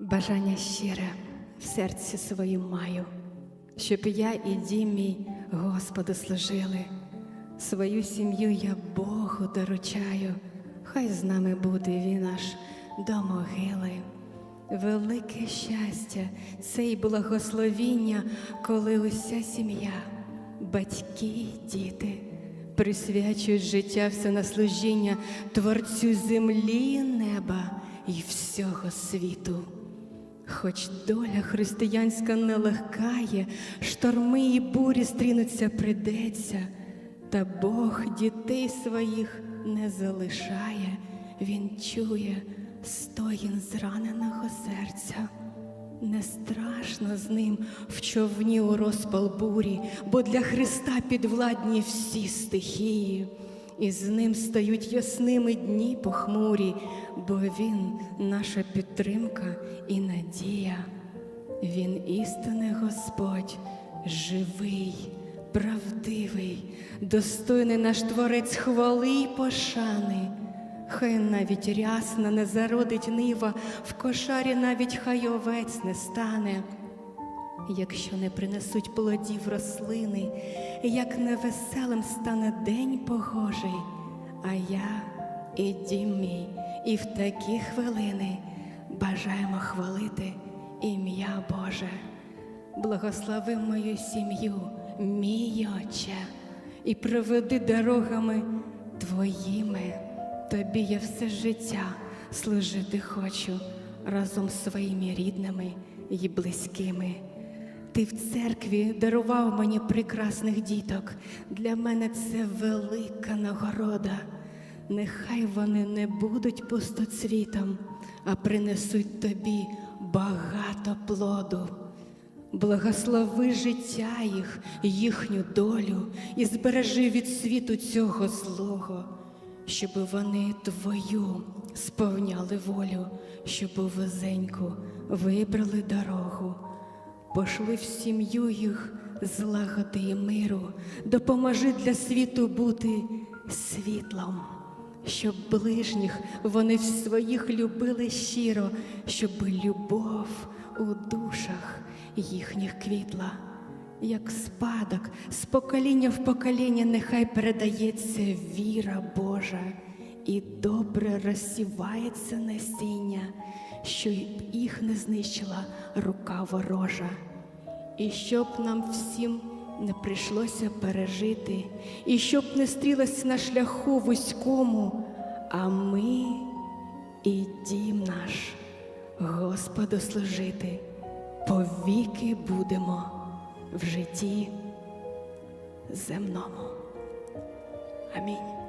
Бажання щире в серці своїм маю, щоб я і дім мій Господу служили. Свою сім'ю я Богу доручаю, хай з нами буде він аж до могили. Велике щастя, це й благословіння, коли уся сім'я, батьки, діти присвячують життя все на служіння Творцю землі неба і всього світу. Хоч доля християнська нелегка є, шторми і бурі стрінуться придеться, та Бог дітей своїх не залишає, Він чує стоїн зраненого серця. Не страшно з ним в човні у розпал бурі, бо для Христа підвладні всі стихії, і з ним стають ясними дні похмурі, бо Він наша підтримка і надія. Він істинний Господь, живий, правдивий, достойний наш творець хвали й пошани. Хай навіть рясна не зародить нива, в кошарі навіть хай овець не стане. Якщо не принесуть плодів рослини, як невеселим стане день погожий, а я і дім мій, і в такі хвилини бажаємо хвалити ім'я Боже. Благослови мою сім'ю, мій Отче, і проведи дорогами твоїми. Тобі я все життя служити хочу разом з своїми рідними і близькими. Ти в церкві дарував мені прекрасних діток. Для мене це велика нагорода. Нехай вони не будуть пустоцвітом, а принесуть тобі багато плоду. Благослови життя їх, їхню долю і збережи від світу цього злого, щоб вони твою сповняли волю, щоб у вузеньку вибрали дорогу. Пошли в сім'ю їх злагоди і миру, допоможи для світу бути світлом, щоб ближніх вони в своїх любили щиро, щоб любов у душах їхніх квітла. Як спадок з покоління в покоління нехай передається віра Божа і добре розсівається насіння, що їх не знищила рука ворожа. І щоб нам всім не прийшлося пережити, і щоб не стрілась на шляху вузькому, а ми і дім наш Господу служити, повіки будемо в житті земному. Амінь.